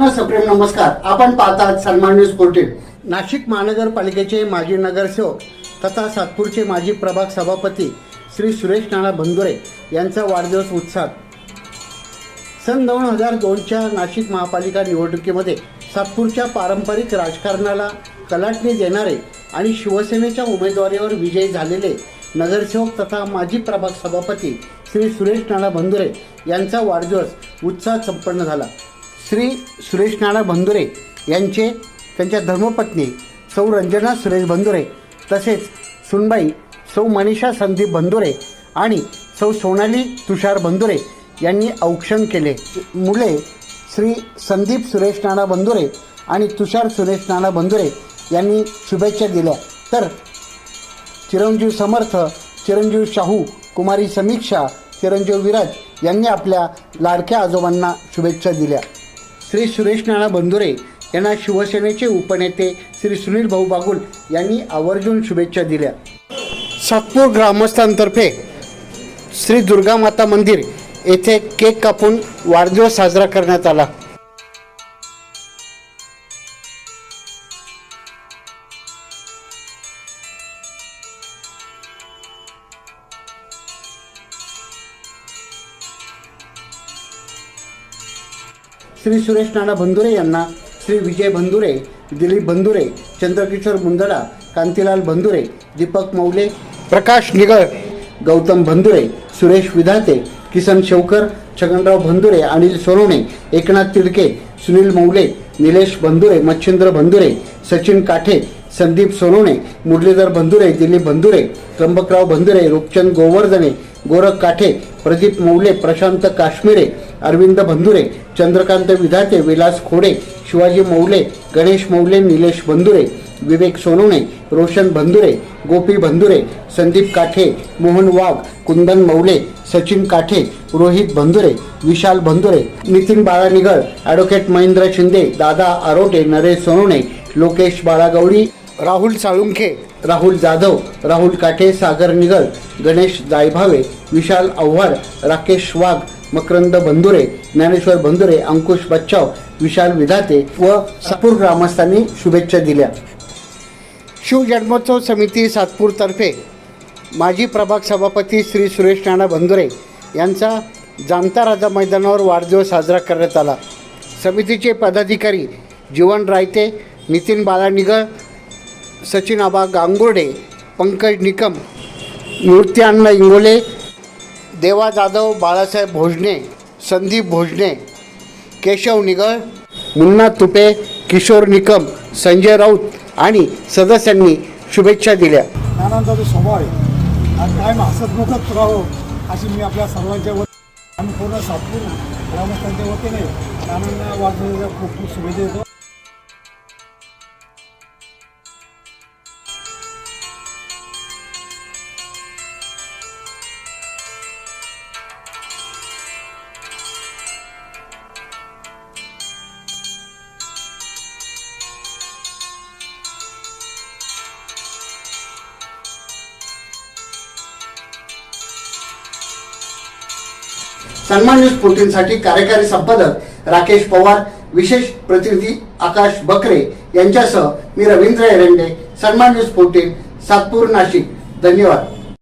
सप्रेम नमस्कार. आपण पाहतात सन्मान न्यूज फोर्टीन नाशिक महानगरपालिकेचे माजी नगरसेवक तथा सातपूरचे माजी प्रभाग सभापती श्री सुरेश नाना बंदुरे यांचा वाढदिवस उत्साहात. सन दोन हजार दोनच्या नाशिक महापालिका निवडणुकीमध्ये सातपूरच्या पारंपरिक राजकारणाला कलाटणी देणारे आणि शिवसेनेच्या उमेदवारीवर विजयी झालेले नगरसेवक तथा माजी प्रभाग सभापती श्री सुरेश नाना बंधुरे यांचा वाढदिवस उत्साहात संपन्न झाला. श्री सुरेश नाना बंधुरे यांचे त्यांच्या धर्मपत्नी सौ रंजना सुरेश बंधुरे तसेच सुनबाई सौ मनीषा संदीप बंधुरे आणि सौ सोनाली तुषार बंधुरे यांनी औक्षण केले. मुले श्री संदीप सुरेश नाना बंधुरे आणि तुषार सुरेश नाना बंधुरे यांनी शुभेच्छा दिल्या. तर चिरंजीव समर्थ चिरंजीव शाहू कुमारी समीक्षा चिरंजीव विराज यांनी आपल्या लाडक्या आजोबांना शुभेच्छा दिल्या. श्री सुरेश नाना बंधुरे यांना शिवसेनेचे उपनेते श्री सुनील भाऊ बागुल यांनी आवर्जून शुभेच्छा दिल्या. सातपूर ग्रामस्थांतर्फे श्री दुर्गा माता मंदिर येथे केक कापून वाढदिवस साजरा करण्यात आला. श्री सुरेश नाना बंधुरे यांना श्री विजय बंधुरे दिलीप बंधुरे चंद्रकिशोर मुंदडा कांतीलाल बंधुरे दीपक मौले प्रकाश निगळ गौतम बंधुरे सुरेश विधाते किसन शेवकर छगनराव बंधुरे अनिल सोनवणे एकनाथ तिडके सुनील मौले निलेश बंधुरे मच्छिंद्र बंधुरे सचिन काठे संदीप सोनवणे मुरलीधर बंधुरे दिलीप बंधुरे त्र्यंबकराव बंधुरे रूपचंद गोवर्धने गोरख काठे प्रदीप मौले प्रशांत काश्मीरे अरविंद बंधुरे चंद्रकांत विधाते विलास खोडे शिवाजी मौले गणेश मौले निलेश बंधुरे विवेक सोनवणे रोशन बंधुरे गोपी बंधुरे संदीप काठे मोहन वाघ कुंदन मौले सचिन काठे रोहित बंधुरे विशाल बंधुरे नितीन बाळानिगळ ॲडव्होकेट महेंद्र शिंदे दादा आरोटे नरेश सोनवणे लोकेश बाळागौडी राहुल साळुंखे. राहुल जाधव राहुल काठे सागर निगल गणेश जायभावे विशाल आव्हाड राकेश वाघ मकरंद बंधुरे ज्ञानेश्वर बंधुरे अंकुश बच्चाव विशाल विधाते व सातपूर ग्रामस्थांनी शुभेच्छा दिल्या. शिवजन्मोत्सव समिती सातपूरतर्फे माजी प्रभाग सभापती श्री सुरेश नाना बंधुरे यांचा जामता राजा मैदानावर वाढदिवस साजरा करण्यात आला. समितीचे पदाधिकारी जीवन रायते नितीन बालानिगळ सचिन आबा गांगुर्डे पंकज निकम मूर्त्यान्न इंगोले देवा जाधव बाळासाहेब भोजने संदीप भोजने केशव निगळ मुन्ना तुपे किशोर निकम संजय राऊत आणि सदस्यांनी शुभेच्छा दिल्या. नानांचा जो स्वभाव आहे आणि कायम हसतमुखच राहावं अशी मी आपल्या सर्वांच्या वतीने आम्ही पूर्ण सातपूर ग्रामस्थांच्या वतीने नानांना वाढदिवसाच्या खूप खूप शुभेच्छा देतो. सन्मान न्यूज फोर्टीनसाठी कार्यकारी संपादक राकेश पवार विशेष प्रतिनिधी आकाश बकरे यांच्यासह मी रवींद्र एरंडे सन्मान न्यूज फोर्टीन सातपूर नाशिक. धन्यवाद.